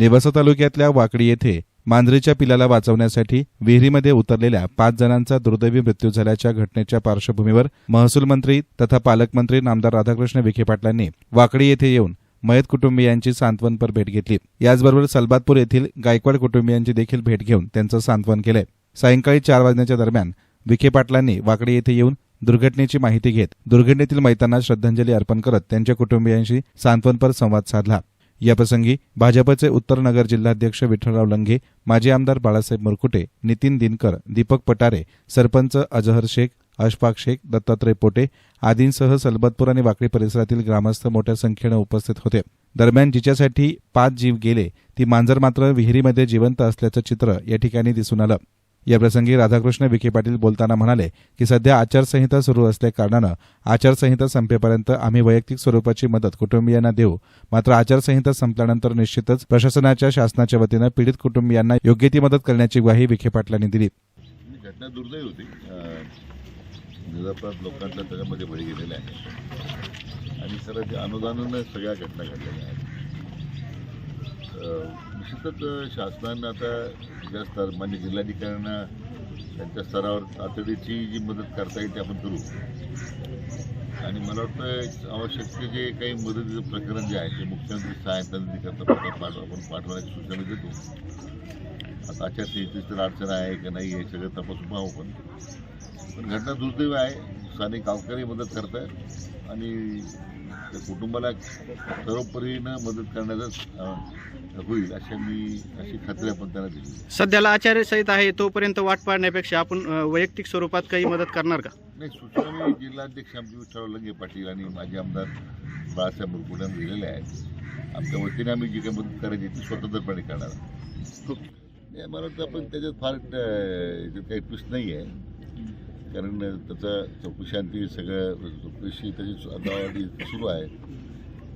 नेवासा तालुक्यातल्या वाकडी येथे मांजरीच्या पिलाला वाचवण्यासाठी विहिरीमध्ये उतरलेल्या पाच जणांचा दुर्दैवी मृत्यू झाल्याच्या घटनेच्या पार्श्वभूमीवर महसूल मंत्री तथा पालकमंत्री नामदार राधाकृष्ण विखे पाटलांनी वाकडी येथे येऊन मयत कुटुंबियांची सांत्वनपर भेट घेतली. याचबरोबर सलबातपूर येथील गायकवाड कुटुंबियांची देखील भेट घेऊन त्यांचं सांत्वन केलंय सायंकाळी चार वाजण्याच्या दरम्यान विखे पाटलांनी वाकडी येथे येऊन दुर्घटनेची माहिती घेत दुर्घटनेतील मैतांना श्रद्धांजली अर्पण करत त्यांच्या कुटुंबियांशी सांत्वनपर संवाद साधला. याप्रसंगी भाजपचे उत्तर नगर जिल्हाध्यक्ष विठ्ठलराव लंघे माजी आमदार बाळासाहेब मुरकुटे नितीन दिनकर दीपक पटारे सरपंच अजहर शेख अशफाक शेख दत्तात्रय पोटे आदींसह सलबतपूर आणि वाकडी परिसरातील ग्रामस्थ मोठ्या संख्येनं उपस्थित होते. दरम्यान जिच्यासाठी पाच जीव गेले ती मांजर मात्र विहिरीमध्ये जिवंत असल्याचं चित्र या ठिकाणी दिसून आलं. याप्रसंगी राधाकृष्ण विखे पाटील बोलताना म्हणाले की सध्या आचारसंहिता सुरू असल्या कारणानं आचारसंहिता संपेपर्यंत आम्ही वैयक्तिक स्वरूपाची मदत कुटुंबियांना देऊ. मात्र आचारसंहिता संपल्यानंतर निश्चितच प्रशासनाच्या शासनाच्या वतीनं पीडित कुटुंबियांना योग्य ती मदत करण्याची ग्वाही विखे पाटलांनी दिली. घटना दुर्दैव होती. लोकांचा त्याच्यामध्ये बळी गेलेला आहे. आणि सर अनुदानानं सगळ्या घटना घडलेल्या आहेत. निश्चितच शासनानं आता ज्या स्तर मान्य जिल्हाधिकाऱ्यांना त्यांच्या स्तरावर तातडीची जी मदत करता येईल ती आपण करू. आणि मला वाटतं आवश्यक ते जे काही मदतीचं प्रकरण जे आहे ते मुख्यमंत्री सहायता निधीकरता पाठव आपण पाठवण्याची सूचना देतो. आता आचारसंहितेची तर अडचण आहे का नाही हे सगळं तपासून पाहू पण पण घटना दुर्दैव आहे. स्थानिक गावकरी मदत करतात आणि त्या कुटुंबाला सर्वपरीनं मदत करण्याचं होईल अशा मी अशी खात्री आपण त्यांना दिली. सध्याला आचार्यसहित आहे तोपर्यंत वाट पाडण्यापेक्षा आपण वैयक्तिक स्वरूपात काही मदत करणार का? नाही सूचना मी जिल्हाध्यक्ष आमचे विठ्ठलराव लंगे पाटील आणि माजी आमदार बाळासाहेब मुरकुटे यांना दिलेल्या आहेत. आमच्या वतीने आम्ही जी काही मदत करायची ती स्वतंत्रपणे करणार मला वाटतं आपण त्याच्यात फार काही ट्विस्ट नाही आहे कारण त्याचा चौकशांती सगळं चौकशी त्याची सु- सुरू आहे.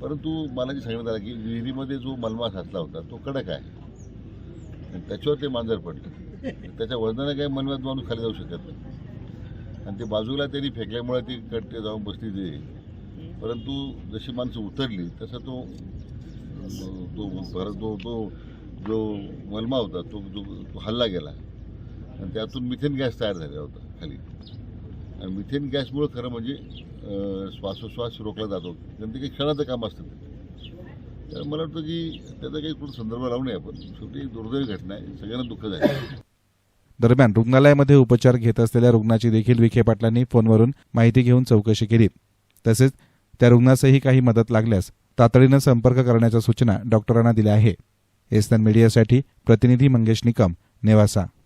परंतु मला जे सांगण्यात आलं की विहिरीमध्ये जो मलमा साचला होता तो कडक आहे. आणि त्याच्यावर ते मांजर पडलं त्याच्या वजनानं काही मलम्यात माणूस खाली जाऊ शकत नाही. आणि ते बाजूला त्यांनी फेकल्यामुळे ती कट्टे जाऊन बसली ते. परंतु जशी माणसं उतरली तसा तो तो परत तो जो मलमा होता तो जो हल्ला गेला आणि त्यातून मिथेन गॅस तयार झालेला होता खाली. आणि मिथेन गॅसमुळं खरं म्हणजे श्वासोश्वास रोखला जातो. कारण ते काही क्षणाचं काम असतं तर मला वाटतं की त्याचा काही कुठं संदर्भ लावू नये आपण. शेवटी एक दुर्दैवी घटना आहे. सगळ्यांना दुःख झालं दरम्यान रुग्णालयामध्ये उपचार घेत असलेल्या रुग्णाची देखील विखे पाटलांनी फोनवरून माहिती घेऊन चौकशी केली. तसेच त्या रुग्णासही काही मदत लागल्यास तातडीनं संपर्क करण्याच्या सूचना डॉक्टरांना दिल्या आहे. एसन मीडियासाठी प्रतिनिधी मंगेश निकम नेवासा.